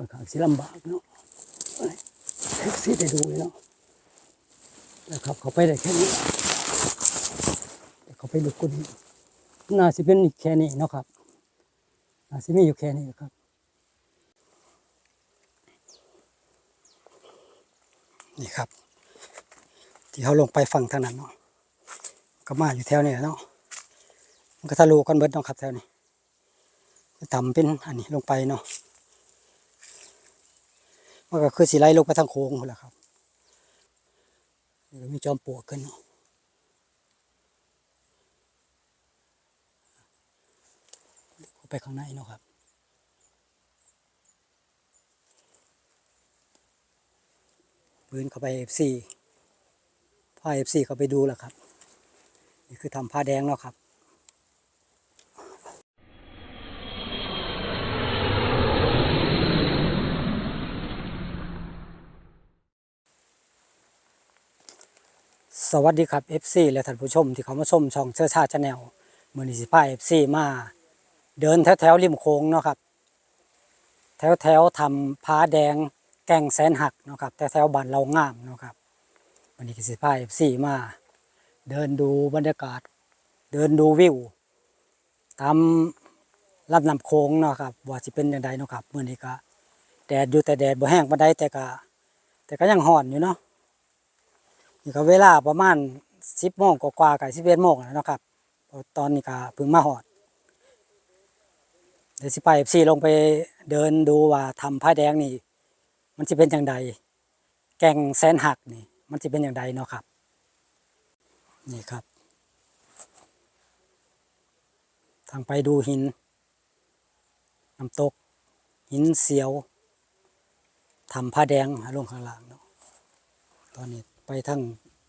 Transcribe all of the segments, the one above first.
ค่อนข้างสิลำบากเนาะแท็กซี่ได้ดูเลยเนาะนะครับเขาไปได้แค่นี้แต่เขาไปลึกกว่านี้น่าสิเป็นแค่นี้เนาะครับน่าสิมีอยู่แค่นี้ครับนี่ครับ ที่เขาลงไปฝั่งทางนั้นเนาะก็มาอยู่แถวนี้เนาะมันก็ทะลุกันเบิดเนาะครับแถวนี้ทำเป็นอันนี้ลงไปเนาะ มันก็คือสีไล่ลงไปทางโค้งหมดแหละครับนี่ก็มีจอมปลวกขึ้นเนาไปข้างในเนาะครับปืนเข้าไปเอฟซีพาเอฟซีเข้าไปดูแล้วครับ นี่คือทำผ้าแดงแล้วครับ สวัสดีครับ FC และท่านผู้ชมที่เขามาชมช่องเชื้อชาติชาแนลมือนิสิพา FC มา เดินแถวแถวๆริมโค้งเนาะครับ แถวแถวๆทำผ้าแดงแก่งแสนหักเนาะครับแถวแถวๆบ้านเรางามเนาะครับวันนี้ก็สิพา FC มา เดินดูบรรยากาศ เดินดูวิวตามลำน้ำโค้งเนาะครับว่าสิเป็นยังไงเนาะครับมือนี้ก็แดดอยู่แต่แดดบ่แห้งปานใดแต่ก็แต่ก็ยังร้อนอยู่เนาะ นี่ก็เวลาประมาณสิบโมงกว่ากับสิบเอ็ดโมงแล้วนะครับตอนนี้ก็เพิ่งมาหอด เดี๋ยวสิไปซีลงไปเดินดูว่าทำผ้าแดงนี่ มันจะเป็นอย่างไรแกงแสนหักนี่ มันจะเป็นอย่างไรเนาะครับ นี่ครับ ทางไปดูหินน้ำตก หินเสียวทำผ้าแดงลงข้างล่างเนาะตอนนี้ ไปทาง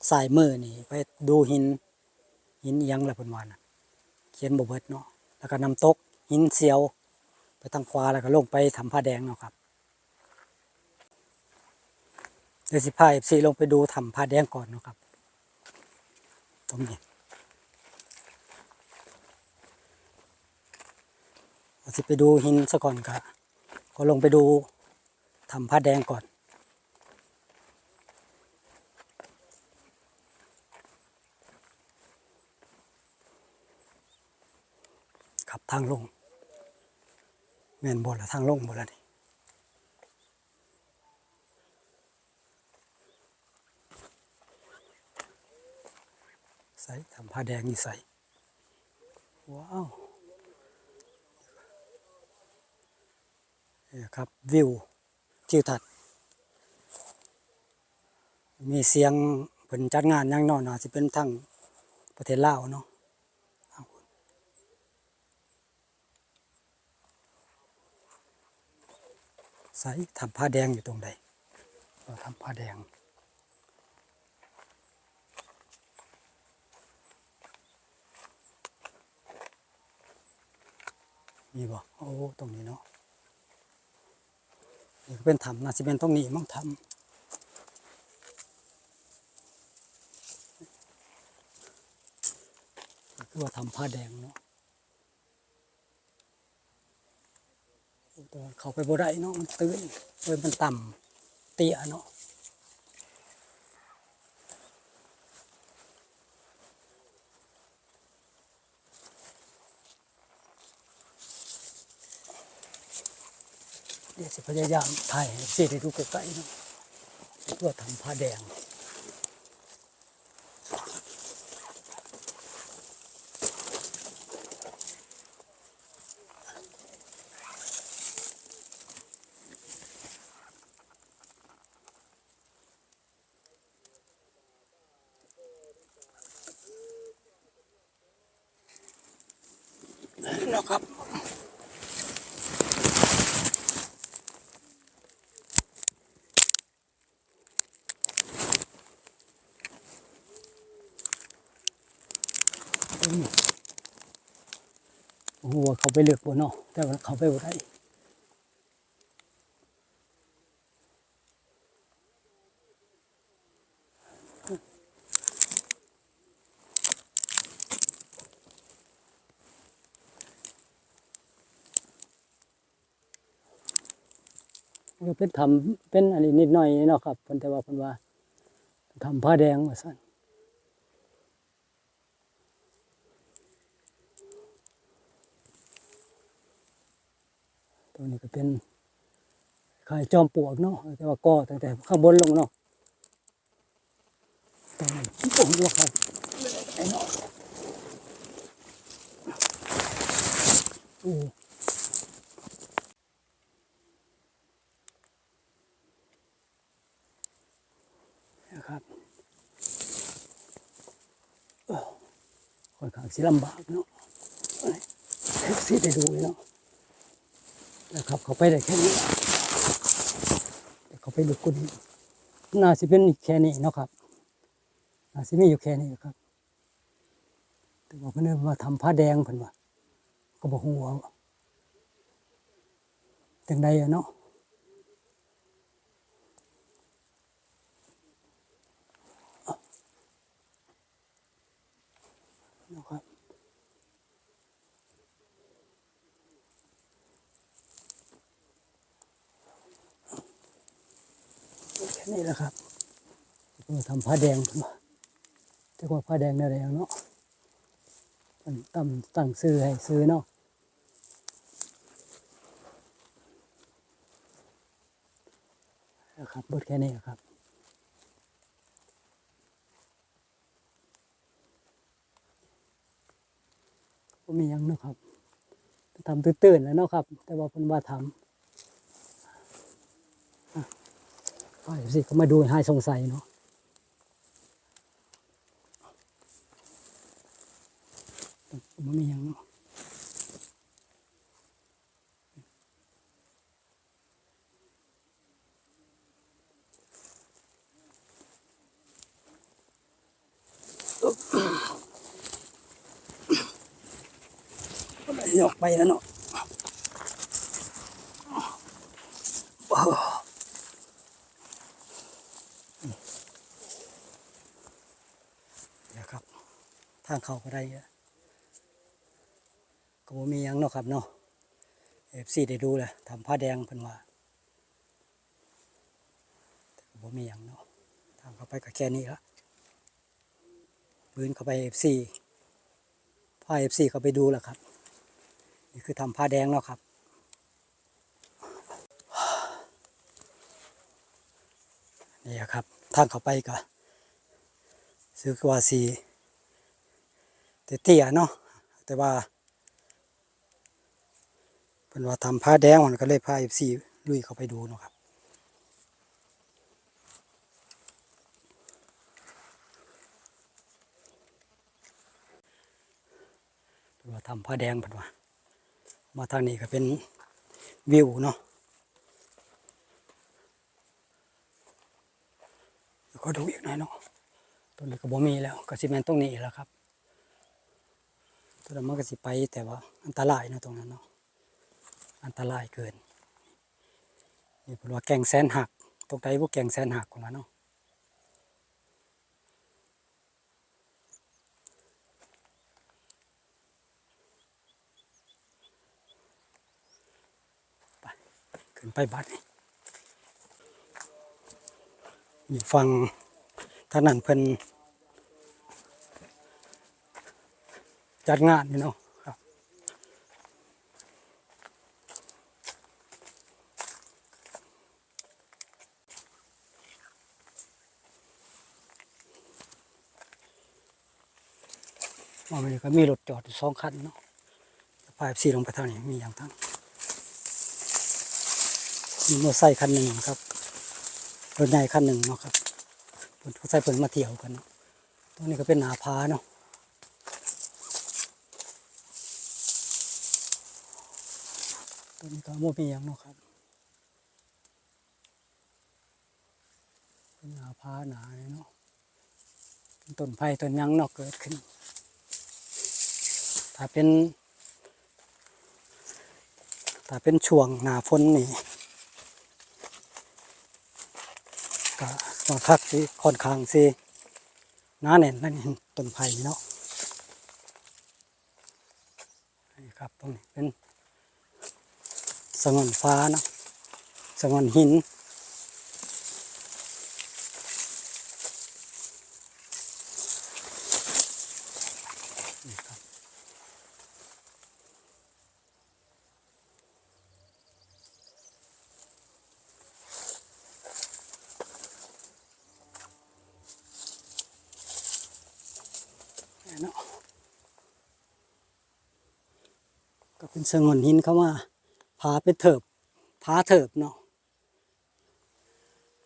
สายมือนี่ ไปดูหิน หินอิหยังละเพิ่นว่านะเขียนบ่เบิดเนาะแล้วก็น้ำตกหินเสียว ไปทางขวาแล้วก็ลงไปทำผ้าแดงเนาะครับเดี๋ยวสิพา FC ลงไปดูทำผ้าแดงก่อนเนาะครับตรงนี้สิไปดูหินซะก่อนก็ก็ลงไปดูทำผ้าแดงก่อน ขับทางลงแม่นบนละทางลงบนละนี่ใส่ทำผ้าแดงนี่ใส่ว้าวนี่ครับวิวทิวทัศน์มีเสียงเพิ่นจัดงานยังนอนน่าจะเป็นทางประเทศลาวเนาะ ใส่ทำผ้าแดงอยู่ตรงใดเราทำผ้าแดงมีบ่โอ้ตรงนี้เนาะนี่ก็เป็นถ้ำน่าจะเป็นตรงนี้มั้งถ้ำคือว่าทำผ้าแดงเนาะ แต่เขาไปบ่ได้เนาะมันตื้นเลยมันต่ำเตี้ยเนาะเดี๋ยวสิพยายามถ่ายให้สิได้ดูใกล้ๆเนาะตัวทำผ้าแดง แล้วครับโอ้โหเขาไปเลือกบนเนาะแต่ว่าเขาไปบ่ได้ เป็นทำเป็นอันนี้นิดหน่อยเนาะครับเพิ่นแต่ว่าเพิ่นว่าทำผ้าแดงว่าซั่นตัวนี้ก็เป็นขายจอมปลวกเนาะแต่ว่าก่อตั้งแต่ข้างบนลงเนาะตรงนี้ผมว่าเขาไอ้เนาะโอ้ นะครับเอ้อค่อนข้าง สิลำบากเนาะเอ้ยแท็กซี่ได้ดูเลยเนาะนะครับ เขาไปได้แค่นี้เดี๋ยวเขาไปลึกกว่านี้น่าสิเป็นแค่นี้เนาะครับน่าสิมีอยู่แค่นี้ครับแต่ว่าเพิ่อนว่าทำผ้าแดงเพิ่อนว่าก็บอกหัวาจังใดอะเนาะ นะครับแค่นี้แหละครับเราทำผ้าแดงขึ้นมาเรียกว่าผ้าแดงนแดงเนาะมันตั้งตั้งซื้อให้ซื้อเนาะนะครับบิดแค่นี้ครับ ก็มีหยังเนะครับทำตื่นๆแล้วเนาะครับ แต่ว่าเพิ่นว่าทำอะไปสิก็มาดูให้สงสัยเนาะมันมีหยังเนาะก็ได้ ออกไปแล้วเนาะโอ้โหเดี๋ยวครับ ทางเข้าก็ได้อะก็บ่มียังเนาะครับเนาะเอฟซีได้ดูเลยทำผ้าแดงเพิ่นว่าแต่ก็บ่มียังเนาะทางเข้าไปก็แค่นี้ละปืนเข้าไปเอฟซีพาเอฟซีเข้าไปดูแล้วครับ นี่คือทำผ้าแดงเนาะครับ นี่ครับทางเข้าไปก็ซื้อกว่าสีเตี้ยเนาะแต่ว่าเป็นว่าทำผ้าแดงมันก็เลยพาเอฟซีลุยเข้าไปดูเนาะครับเป็นว่าทำผ้าแดงเป็นว่า มาทางนี้ก็เป็นวิวเนาะแล้วก็ดูอีกหน่อยเนาะตัวนี้ก็บ่มีแล้วก็สิแมนตรงนี้แล้วครับ ตัวนั้นมันก็สิไปแต่ว่าอันตรายนะตรงนั้นเนาะอันตรายเกินนี่เป็นว่าแกงแสนหักตรงใดพวกแกงแสนหักของมันเนาะ ขึ้นไปบัดนี่อยู่ฟังท่างนั้นเพิ่นจัดงานอยู่เนาะครับมันก็มีรถจอดสองคันเนาะพายสีลงไปทางนี้มีอย่างทั้ง มีมอเตอร์ไซค์คันหนึ่งครับรถใหญ่คันหนึ่งเนาะครับมอเตอร์ไซค์เพิ่นมาเที่ยวกันเนาะตรงนี้ก็เป็นหนาพาเนาะตรงนี้ก็โมมีอย่างเนาะครับเป็นหนาพาหนาเลยเนาะต้นไผ่ต้นยังเนาะเกิดขึ้น ถ้าเป็นถ้าเป็นช่วงหนาฝนนี่ ก็มาคักที่ค่อนข้างสิหน้าแน่นนั่นเองต้นไผ่เนาะนี่ครับตรงนี้เป็นสงวนฟ้านะสงวนหิน เนาะก็เป็น สงวนหินเขาว่าผาเป็นเถิบผาเถิบเนาะ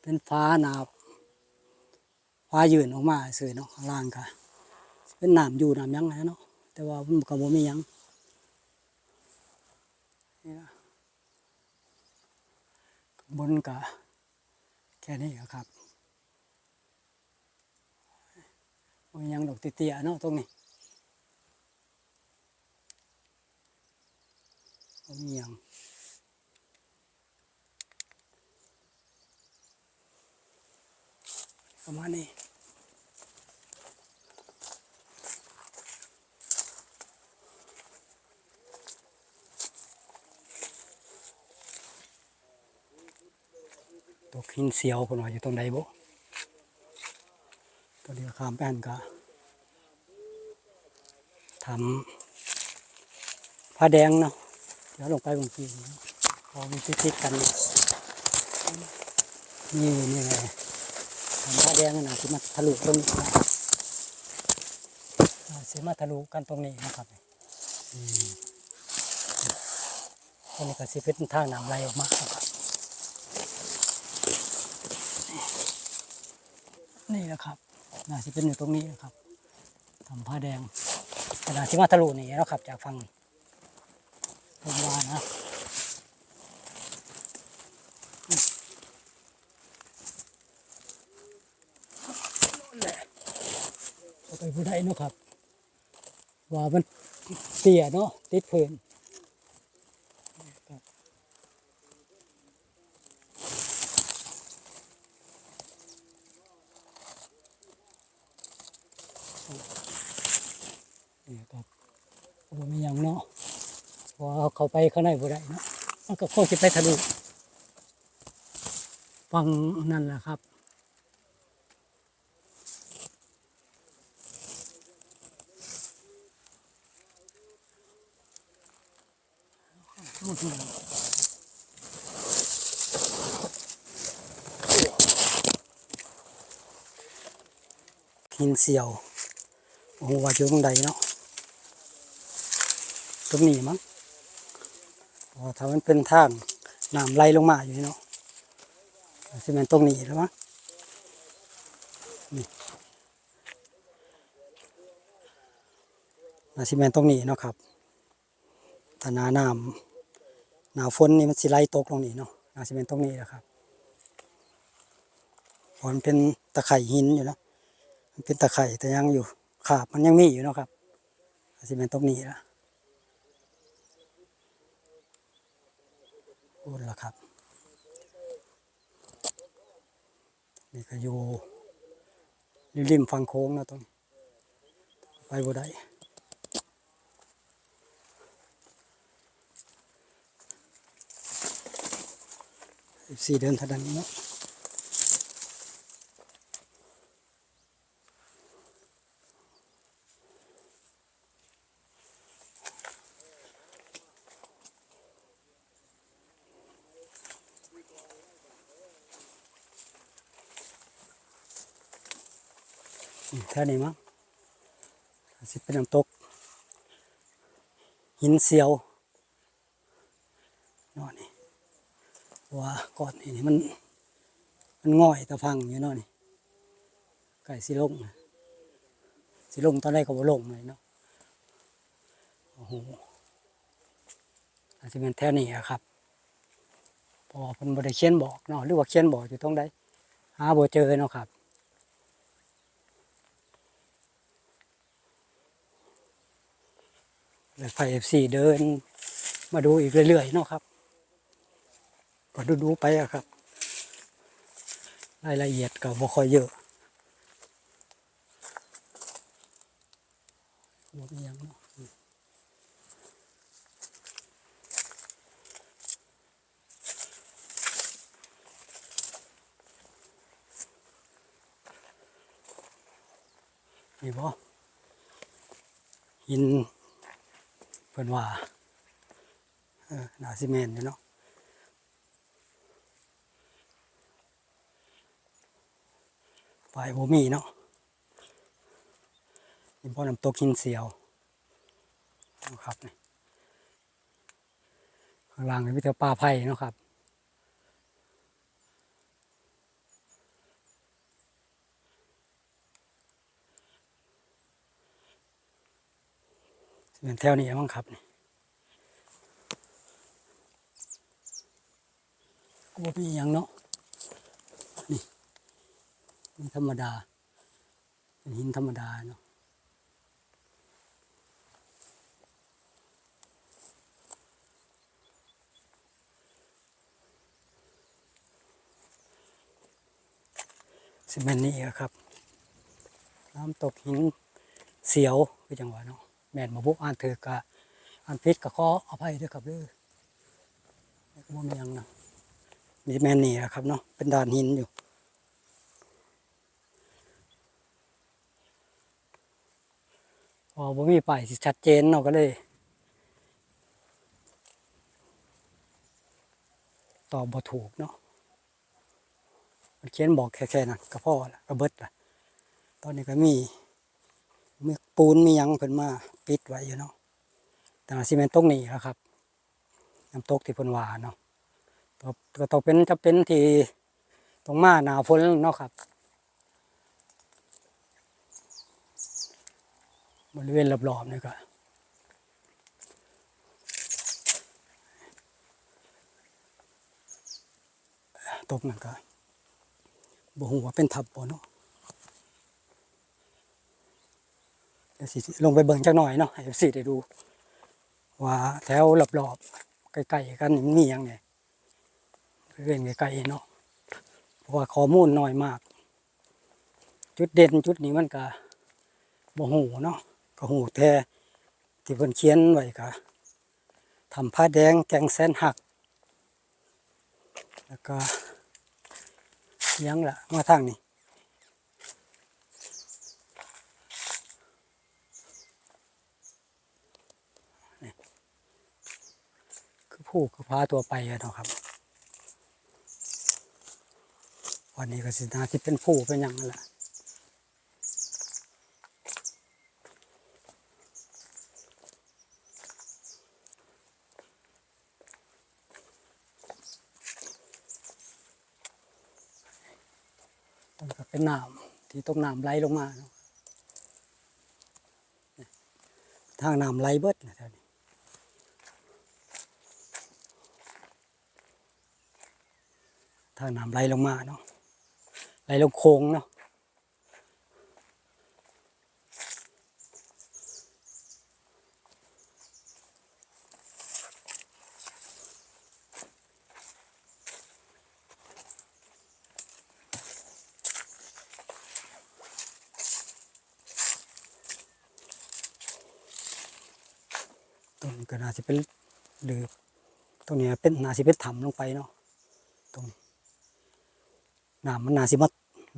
เป็นฟ้าหนาฟ้ายืนออกมาสื่อเนาะข้างล่างก็เป็นหน้ำอยู่หน้ำยังไงเนาะแต่ว่ามันก็บ่มียังนี่นะบนก็แค่นี้ครับบ่มียังดอกเตี้ยๆเนาะตรงนี้ บ่มียงประมาณนี้ตัวหินเสียวคนว่าอยู่ตรงใดบ่ตัวเดียวข้ามไปหันก็ทำผ้าแดงเนาะ เดี๋ยวลงไปบางทีพอมันติดๆกัน นี่นี่ไงทำผ้าแดงนะที่มาทะลุตรงนี้นะอ่าสิมาทะลุกันตรงนี้นะครับอืมตรงนี้ก็สิเป็นทางน้ำไหลออกมาครับนี่นะครับน่าจะเป็นอยู่ตรงนี้นะครับทำผ้าแดงขนาดที่มาทะลุนี่นะครับ จากฝั่ง ผมว่านะไปผู้ใดเนาะครับ ว่ามันเตี้ยเนาะติดเพื่อนครับนี่ครับผมมีอย่างเนาะ ว่าเขาไปข้างในบ่ได้เนาะมันก็คงจะไปทะลุฟังนั่นแหละครับหินเสียวโอ้โหว่าอยู่ตรงใดเนาะตรงนี้มั้ง อ๋อถ้ามันเป็นทางน้ำไหลลงมาอยู่เนาะซีเมนตรงนี้แล้วมั้งนี่ซีเมนตรงนี้เนาะครับถ้านาน้ำหนาวฝนนี่มันสิไหลตกลงนี่เนาะนาซีเมนตรงนี้นะครับพราะมันเป็นตะไคร่หินอยู่นะมันเป็นตะไคร่แต่ยังอยู่ขาบมันยังมีอยู่เนาะครับซีเมนตรงนี้ละ พูดแล้วครับ นี่ก็อยู่ริมๆฝั่งโค้งนะตรงนี้ไปบ่ได้สี่เดินทางนี้เนาะ แค่นี้มั้งสิเป็นน้ำตก หินเสียวนอนนี่ว่าก่อนนี่มัน มันง่อยตะพังอยู่นาะนี่ไก่สิลงสิลงตอนแรกก็บ่ลงเลยเนาะโอ้โหอาจจะเป็นแท่นี้อะครับพอเพิ่นบ่ได้เขียนบอกเนาะหรือว่าเขียนบอกอยู่ตรงใดหาบ่เจอเนาะครับ ไฟเอฟซีเดินมาดูอีกเรื่อยๆเนาะครับก็ดูๆไปอะครับ รายละเอียดก็บ่ค่อยเยอะบวกยังเนาะนี่บ่หิน เพิ่นว่าเออนาซิเมนอยู่เนาะฝ่ายบ่มีเนาะนี่บ่น้ำตกหินเสียวนะครับนี่ข้างล่างนี่มีแต่ป่าไผ่เนาะครับ เป็นแถวนี้มั้งครับนี่ก็บ่มีหยังเนาะนี่นี่ธรรมดาเป็นหินธรรมดาเนาะสิแม่นนี่อะครับน้ำตกหินเสียวคือจังหวะเนาะ แม่นมาบุกอ่านถือกะอ่านพิษกะขออภัยด้วยครับเด้อว่ามียังนะนี่แม่นนี่อะครับเนาะเป็นด่านหินอยู่พอบ่มีป้ายสิชัดเจนเนาะก็เลย ตอบบ่ถูกเนาะมันเขียนบอกแค่ๆนั้นก็พอละก็เบิดละตอนนี้ก็มี มีปูนมียังเพิ่นมาปิดไว้อยู่เนาะแต่ซีเมนต์ตรงนี้แล้วครับน้ำตกที่เพิ่นว่าเนาะก็ก็ต้องเป็นจะเป็นที่ตรงมาหนาฝนเนาะครับ บริเวณรอบๆนี่ก็ตกนั่นก็บ่ฮู้ว่าเป็นทับบ่เนาะ เดี๋ยว สิลงไปเบิ่งจักหน่อยเนาะให้สิได้ดู ว่าแถวรอบๆใกล้ๆกันนี่มันมีหยังไงเรื่องใกล้ๆเนาะเพราะว่าข้อมูลน้อยมาก จุดเด่นจุดนี้มันก็บ่ฮู้เนาะก็ฮู้แต่ที่เพิ่นเขียนไว้ก็ทำผ้าแดงแกงแสนหัก แล้วก็ยังล่ะมาทางนี้ ผู้คือพาตัวไปเนาะครับ วันนี้ก็สินาที่เป็นผู้เป็นยังนั่นแหละต้นก็เป็นน้ำที่ตกน้ำไหลลงมา ทางน้ำไหลเบิดนะแถวนี้ ทางน้ำไหลลงมาเนาะไหลลงโค้งเนาะตรงนี้ก็น่าจะเป็นหรือตรงนี้เป็นน่าจะเป็นถ้ำลงไปเนาะตรงนี้ น้ำมันนาสิมา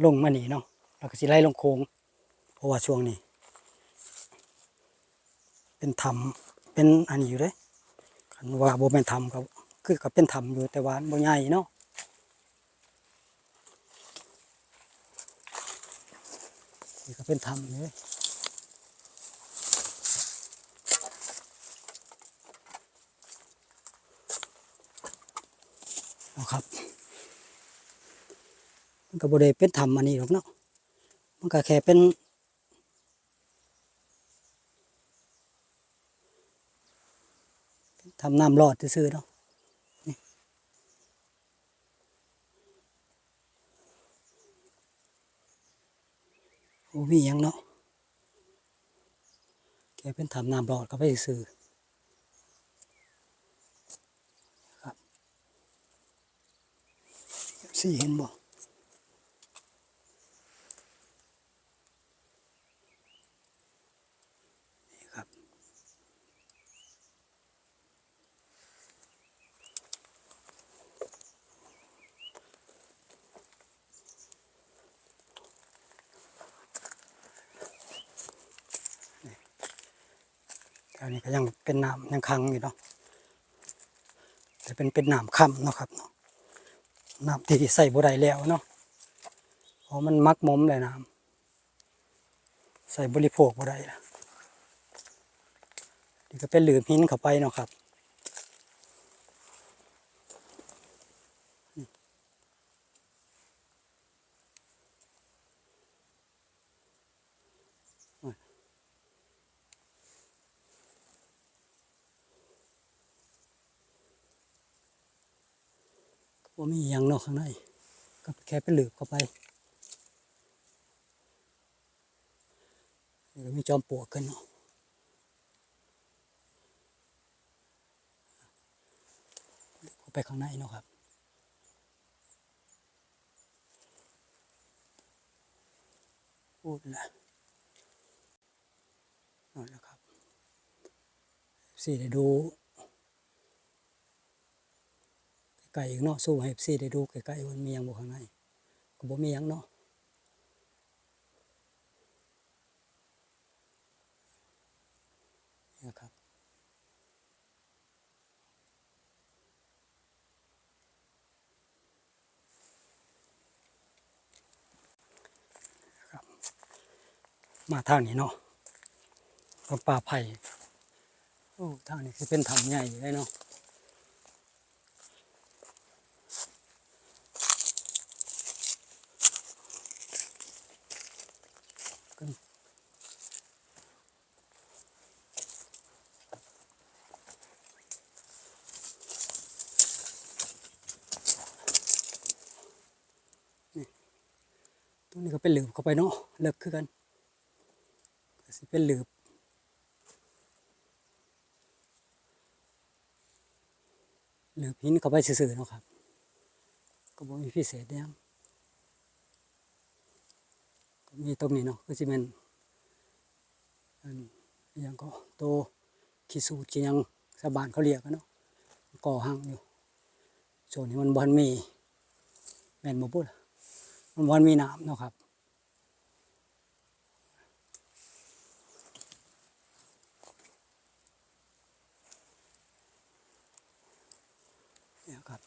ลงมานี่เนาะแล้วก็สิไหลลงโค้งเพราะว่าช่วงนี้ เป็นถ้ำเป็นอันอยู่เลยคันว่าโบเป็นถ้ำก็คือก็เป็นถ้ำอยู่แต่ว่าโบใหญ่เนาะนี่ก็เป็นถ้ำเลยเอาครับ มันก็บ่ได้เป็นธรรมอันนี้หรอกเนาะมันก็แค่เป็นทำน้ำรอดซื่อๆเนาะโอ้มียังเนาะแค่เป็นทำน้ำรอดก็ไปซื่อครับสี่เห็นบ่ นี่ครับ อันนี้ก็ยัง เป็นน้ำยังคังอยู่เนาะแต่เป็นเป็นน้ำค่ำเนาะครับเนาะน้ำที่ใส่บุได้แล้วเนาะเพราะมันมักมมเลยน้ำใส่บริโภคบุได้ละนี่ก็เป็นหลืมหินเข้าไปเนาะครับ ว่ามีหยังนอกข้างในก็แค่เป็นหลืบเข้าไปนี่ก็มีจอมปลวกกันเนาะเข้าไปข้างในเนาะครับพูดละนั่นแหละครับสี่ได้ดู ไก่อีกเนาะสู้ให้ซีได้ดูไก่ๆมันมีหยังบ่ข้างในก็บ่มีหยังเนาะนี่ครับครับมาทางนี้เนาะก็ป่าไผ่โอ้ทางนี้คือเป็นถ้ำใหญ่เลยเนาะ เป็นหลืบเข้าไปเนาะเลิกคือกันก็สิเป็นหลืบหลืบหินเข้าไปซื่อๆเนาะครับ ก็บ่มีพิเศษอิหยังก็มีตรงนี้เนาะก็สิเป็นอันยังก็โตขี้สูตรขี้ยังชาวบ้านเขาเรียกกันเนาะก่อห้างอยู่ส่วนนี้มันบ่ทันมีแมนบ่พูดมันวันมีน้ำเนาะครับ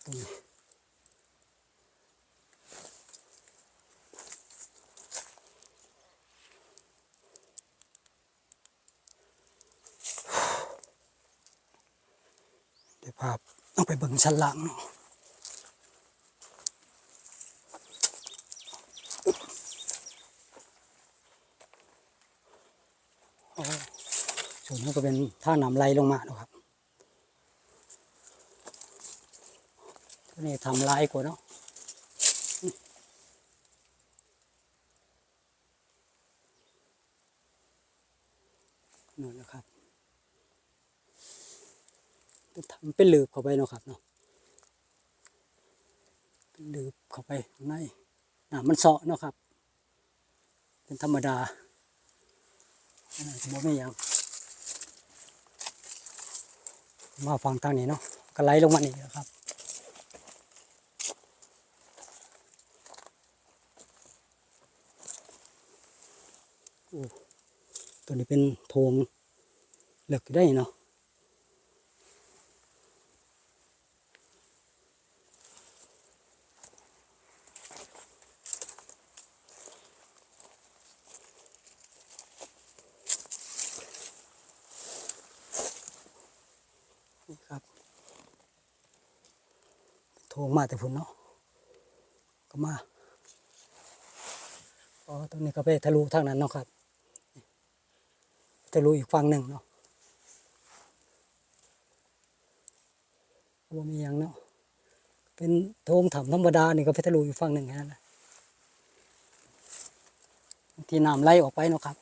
เดี๋ยวภาพต้องไปเบิ่งชั้นล่างเนาะอ๋อส่วนนี้ก็เป็นท่าน้ำไหลลงมาเนาะครับ ตัวนี้ทำลายกว่าเนาะนั่นะครับทำเป็นหลืบเข้าไปเนาะครับเนาะเป็นหลืบเข้าไปข้างในน้ำมันเสาะเนาะครับ เป็นธรรมดาอันนั้นก็บ่มีหยังมาฟังทางนี้เนาะก็ไหลลงมานี่นะครับ ตัวนี้เป็นโถงเหลือกได้เนาะนี่ครับโถงมาแต่พุ่นเนาะก็มาอ๋อตรงนี้ก็ไปทะลุทางนั้นเนาะครับ ทะลุอีกฝั่งหนึ่งเนาะบ่มีอยังเนาะ เป็นโถงถ้ำธรรมดานี่ก็ไปทะลุอยู่ฝั่งหนึ่งแค่นั้นแหละที่น้ำไหลออกไปเนาะครับ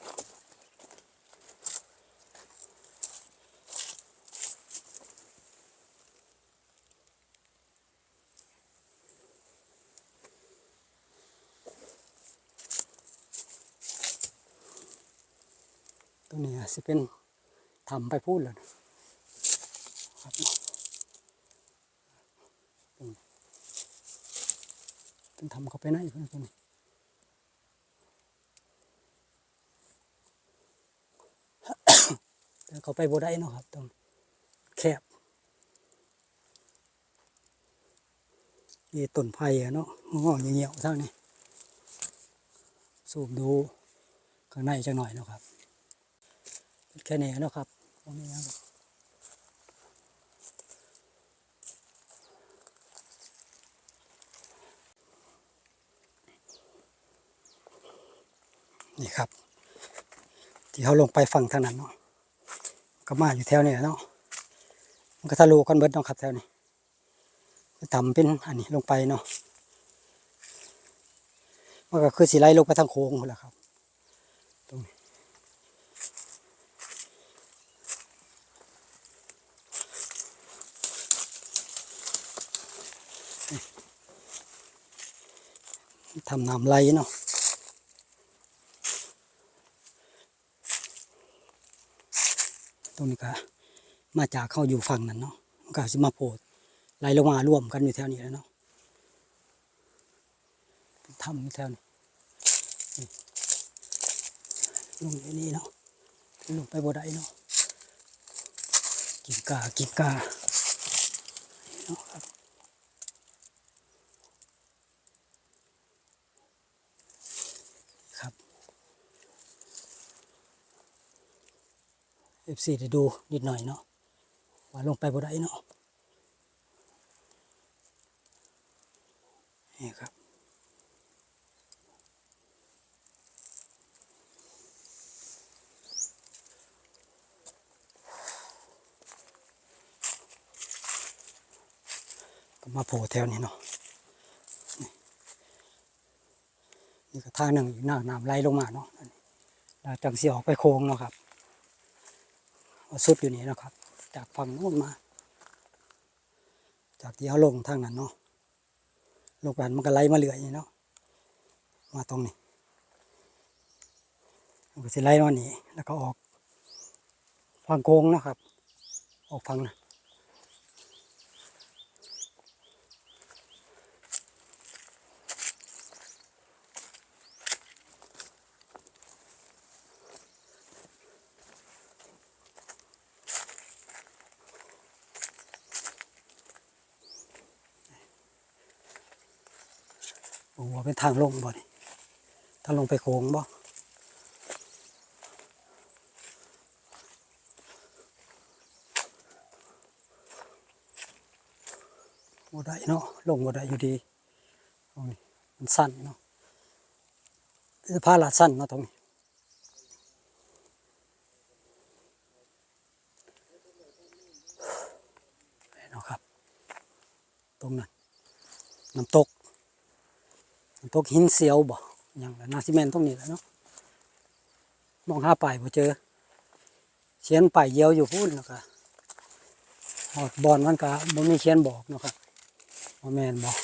ตรงนี้อะสิเป็นทำไปพูดเลยนะครับอืมเป็นทำเขาไปไหนเพื่อนตรงนี้เขาไปบ่ได้เนาะครับตรงแคบนี่ต้นไผ่อเนาะงอเหี่ยวๆทางนี้สูบดูข้างในจังหน่อยเนาะครับ แค่นี้นะครับบ่มีหยังหรอกนี่ครับ ที่เขาลงไปฝั่งทางนั้นเนาะก็มาอยู่แถวนี้เนาะมันก็ทะลุกันเบิดเนาะครับแถวนี้ต่ำเป็นอันนี้ลงไปเนาะมันก็คือสีไล่ลงไปทางโค้งแหละครับ ตรงนี้ ทำน้ำไหลเนาะตรงนี้ก็มาจากเข้าอยู่ฝั่งนั้นเนาะก็สิมาโผล่ไหลลงมาร่วมกันอยู่แถวนี้แล้วเนาะทำแถวนี้ลงอยู่นี่เนาะลงไปบ่ได้เนาะกินกากินกาะครับ ครับ F4 ได้ดูนิดหน่อยเนาะว่าลงไปบ่ได้เนาะนี่ครับก็มาโผล่แถวนี้เนาะนี่ก็ทางหนึ่งอีกหน้าน้ำไหลลงมาเนาะแล้วจังสีออกไปโค้งเนาะครับ สุดอยู่นี่นะครับ จากฝั่งโน้นมา จากที่เขาลงทางนั้นเนาะลงไปมันก็ไหลมาเหลืออยนี่เนาะมาตรงนี้มันก็จะไหลมานี่แล้วก็ออกฝั่งโค้งนะครับ ออกฝั่งนะ โอ้โหเป็นทางลงบ่นี่ทาลงไปโค้งบ่บ่ได้เนาะลงบ่ได้อยู่ดีตรงนี้มันสั้นเนาะสะพาลาดสั้นเนาะตรงนี้เนาะครับ ตรงนั้นน้ำตก พวกหินเสียวบ่อย่างนาซิเมนตรงนี้แหละเนาะมองหาป่ายบ่เจอเขียนป่ายเยียวอยู่พูดแล้วก็ฮอดบอลมันก็บ่มีเขียนบอกเนาะครับบ่แม่นบอก